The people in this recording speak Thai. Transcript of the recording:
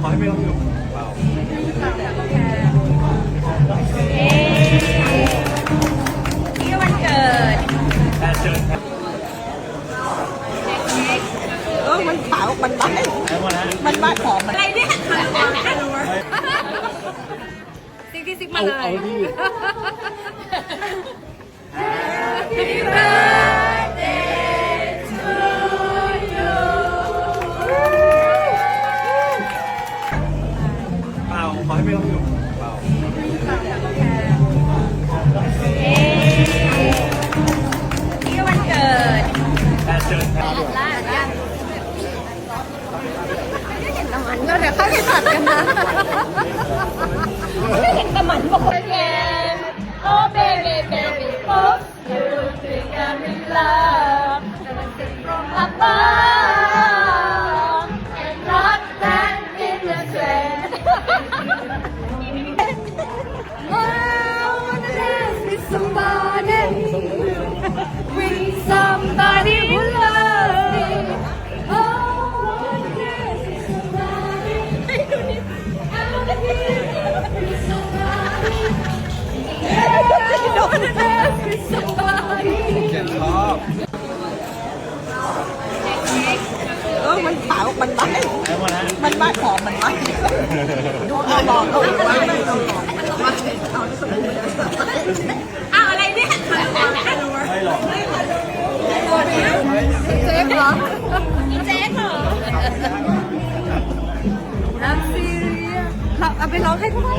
ขอให้ไม่ต้องอยู่เปล่านี่วันเกิดแต่เชิญครับเออมันขาวมันบแล้ามันใบหอมมันอะไรเนี่ยซิกที่ซิกมาเลย ขอให้ไม่ต้องอยู่เปล่านี่วันเกิดแต่เชิญครับล่าล่าเราเดี๋ยวเข้าไปตัดกันนะ mình tạo mình bắn บ้านหอมมันไหมดูเอาหลอกเอาไว้เอาอะไรเนี่ยไม่หลอกไม่หลอกเจ๊เหรอเจ๊เหรอแอมซีเรียเราเอาไปร้องให้พวกเรา